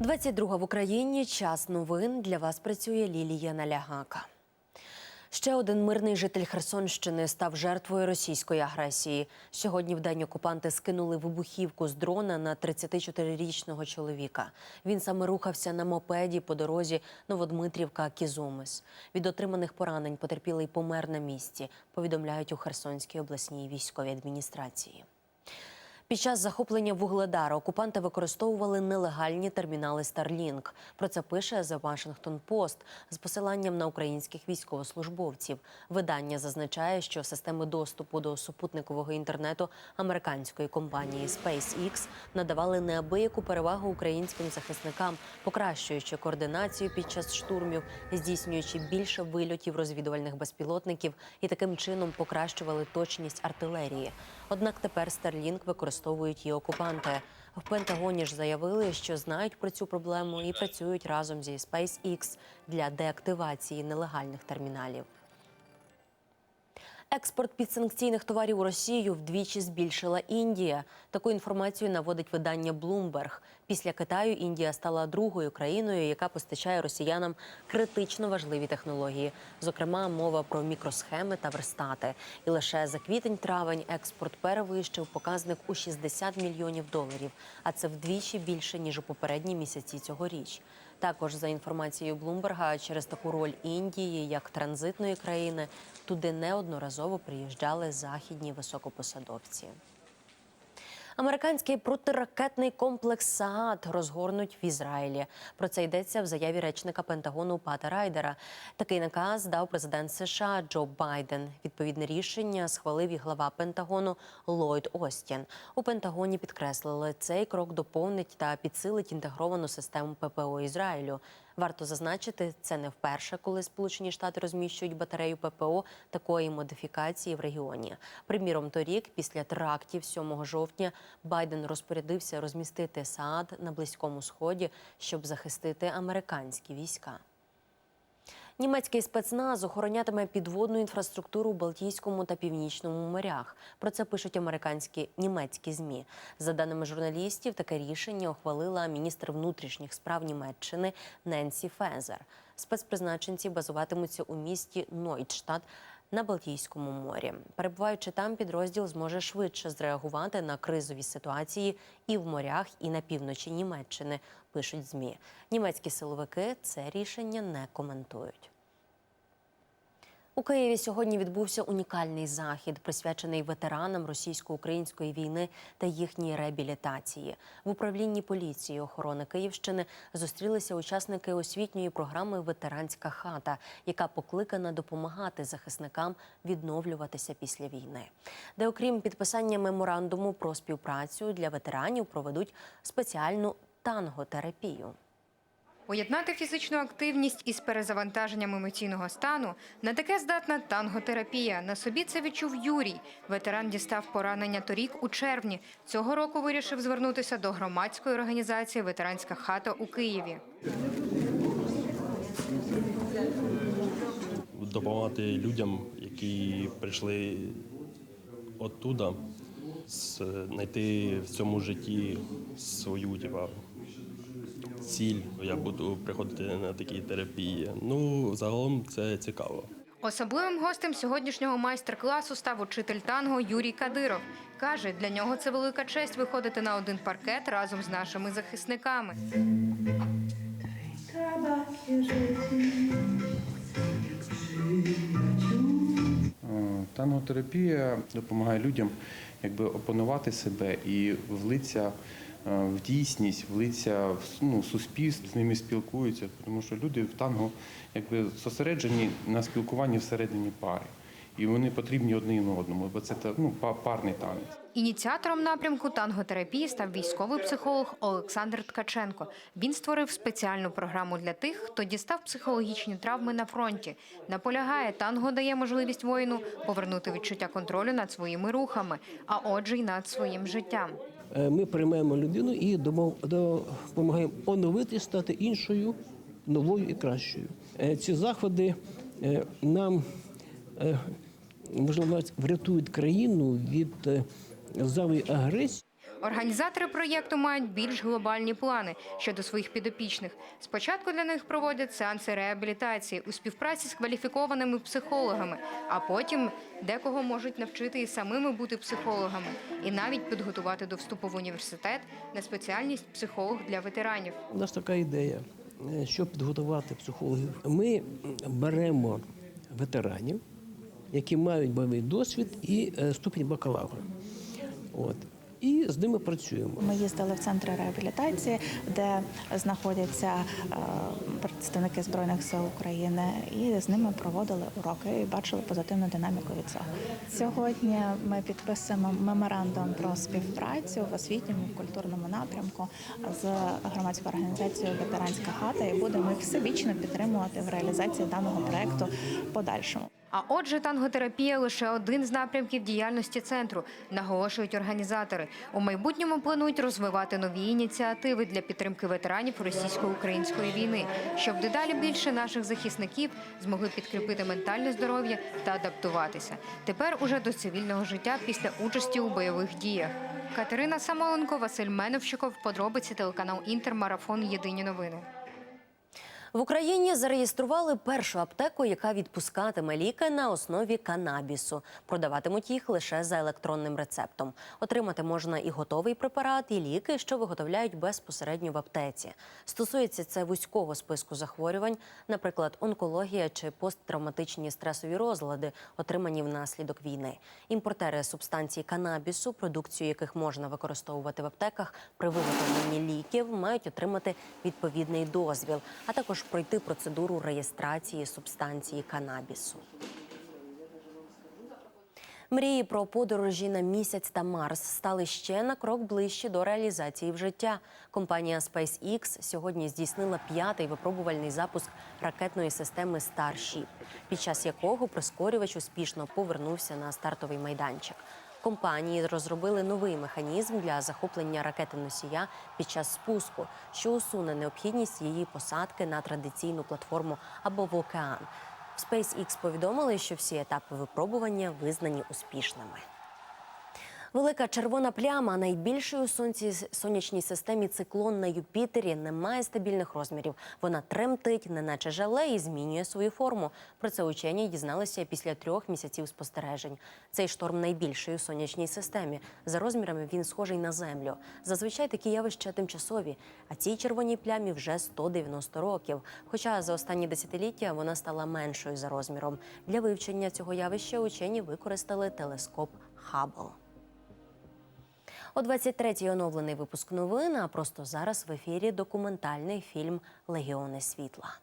22 в Україні. Час новин. Для вас працює Лілія Налягака. Ще один мирний житель Херсонщини став жертвою російської агресії. Сьогодні в день окупанти скинули вибухівку з дрона на 34-річного чоловіка. Він саме рухався на мопеді по дорозі Новодмитрівка Кізумис. Від отриманих поранень потерпілий помер на місці. Повідомляють у Херсонській обласній військовій адміністрації. Під час захоплення Вугледара окупанти використовували нелегальні термінали Starlink. Про це пише The Washington Post з посиланням на українських військовослужбовців. Видання зазначає, що системи доступу до супутникового інтернету американської компанії SpaceX надавали неабияку перевагу українським захисникам, покращуючи координацію під час штурмів, здійснюючи більше вильотів розвідувальних безпілотників і таким чином покращували точність артилерії. Однак тепер Starlink використовують і окупанти. В Пентагоні ж заявили, що знають про цю проблему і працюють разом зі SpaceX для деактивації нелегальних терміналів. Експорт підсанкційних товарів у Росію вдвічі збільшила Індія. Таку інформацію наводить видання Bloomberg. Після Китаю Індія стала другою країною, яка постачає росіянам критично важливі технології. Зокрема, мова про мікросхеми та верстати. І лише за квітень-травень експорт перевищив показник у 60 мільйонів доларів. А це вдвічі більше ніж у попередні місяці цьогоріч. Також за інформацією Блумберга, через таку роль Індії як транзитної країни туди неодноразово приїжджали західні високопосадовці. Американський протиракетний комплекс СААД розгорнуть в Ізраїлі. Про це йдеться в заяві речника Пентагону Пата Райдера. Такий наказ дав президент США Джо Байден. Відповідне рішення схвалив і глава Пентагону Ллойд Остін. У Пентагоні підкреслили, цей крок доповнить та підсилить інтегровану систему ППО Ізраїлю. Варто зазначити, це не вперше, коли Сполучені Штати розміщують батарею ППО такої модифікації в регіоні. Приміром, торік, після терактів 7 жовтня, Байден розпорядився розмістити СААД на близькому сході, щоб захистити американські війська. Німецький спецназ охоронятиме підводну інфраструктуру у Балтійському та Північному морях. Про це пишуть американські німецькі змі. За даними журналістів, таке рішення ухвалила міністр внутрішніх справ Німеччини Ненсі Фезер. Спецпризначенці базуватимуться у місті Нойдштадт на Балтійському морі. Перебуваючи там, підрозділ зможе швидше зреагувати на кризові ситуації і в морях, і на півночі Німеччини. Пишуть змі. Німецькі силовики це рішення не коментують. У Києві сьогодні відбувся унікальний захід, присвячений ветеранам російсько-української війни та їхній реабілітації. В управлінні поліції охорони Київщини зустрілися учасники освітньої програми Ветеранська хата, яка покликана допомагати захисникам відновлюватися після війни. Де, окрім підписання меморандуму про співпрацю для ветеранів, проведуть спеціальну танготерапію. Поєднати фізичну активність із перезавантаженням емоційного стану на таке здатна танготерапія. На собі це відчув Юрій. Ветеран дістав поранення торік у червні. Цього року вирішив звернутися до громадської організації Ветеранська хата у Києві. допомагати людям, які прийшли оттуда, знайти в цьому житті свою типа, ціль. Я буду приходити на такі терапії. Ну, загалом це цікаво. Особливим гостем сьогоднішнього майстер-класу став учитель танго Юрій Кадиров. Каже, для нього це велика честь виходити на один паркет разом з нашими захисниками. Танготерапія допомагає людям якби опанувати себе і влитися е, в дійсність, влитися в ну, суспільство, з ними спілкуються, тому що люди в танго якби зосереджені на спілкуванні всередині пари. І вони потрібні один одному, бо це ну, па- парний танець. Ініціатором напрямку танготерапії став військовий психолог Олександр Ткаченко. Він створив спеціальну програму для тих, хто дістав психологічні травми на фронті. Наполягає, танго дає можливість воїну повернути відчуття контролю над своїми рухами, а отже, й над своїм життям. Е, Ми приймаємо людину і допомагаємо оновити, стати іншою, новою і кращою. Е, Ці заходи е, нам можливо врятують країну від зайвої агресії. Організатори проєкту мають більш глобальні плани щодо своїх підопічних. Спочатку для них проводять сеанси реабілітації у співпраці з кваліфікованими психологами, а потім декого можуть навчити і самими бути психологами, і навіть підготувати до вступу в університет на спеціальність психолог для ветеранів. У нас така ідея, е, щоб підготувати психологів. Ми беремо ветеранів, які мають бойовий досвід і е, ступінь бакалавра. От. І з ними працюємо. Ми їздили в центри реабілітації, де знаходяться е, представники збройних сил України, і з ними проводили уроки і бачили позитивну динаміку від цього. Сьогодні ми підписуємо меморандум про співпрацю в освітньому і культурному напрямку з громадською організацією Ветеранська хата і будемо їх всебічно підтримувати в реалізації даного проекту подальшому. А отже, танготерапія лише один з напрямків діяльності центру, наголошують організатори. У майбутньому планують розвивати нові ініціативи для підтримки ветеранів російсько-української війни, щоб дедалі більше наших захисників змогли підкріпити ментальне здоров'я та адаптуватися. Тепер уже до цивільного життя після участі у бойових діях. Катерина Самоленко, Василь Меновщиков. Подробиці телеканал Інтер. Марафон. Єдині новини. В Україні зареєстрували першу аптеку, яка відпускатиме ліки на основі канабісу. Продаватимуть їх лише за електронним рецептом. Отримати можна і готовий препарат, і ліки, що виготовляють безпосередньо в аптеці. Стосується це вузького списку захворювань, наприклад, онкологія чи посттравматичні стресові розлади, отримані внаслідок війни. Імпортери субстанцій канабісу, продукцію яких можна використовувати в аптеках при виготовленні ліків, мають отримати відповідний дозвіл, а також пройти процедуру реєстрації субстанції канабісу. Мрії про подорожі на місяць та Марс стали ще на крок ближче до реалізації в життя. Компанія SpaceX сьогодні здійснила п'ятий випробувальний запуск ракетної системи Starship, під час якого прискорювач успішно повернувся на стартовий майданчик. Компанії розробили новий механізм для захоплення ракети носія під час спуску, що усуне необхідність її посадки на традиційну платформу або в океан. В SpaceX повідомили, що всі етапи випробування визнані успішними. Велика червона пляма, найбільший у сонці сонячній системі циклон на Юпітері, не має стабільних розмірів. Вона тремтить, неначе желе, і змінює свою форму. Про це учені дізналися після трьох місяців спостережень. Цей шторм найбільший у сонячній системі. За розмірами він схожий на землю. Зазвичай такі явища тимчасові. А цій червоній плямі вже 190 років. Хоча за останні десятиліття вона стала меншою за розміром. Для вивчення цього явища учені використали телескоп Хаббл. О 23-й оновлений випуск новин. А просто зараз в ефірі документальний фільм Легіони світла.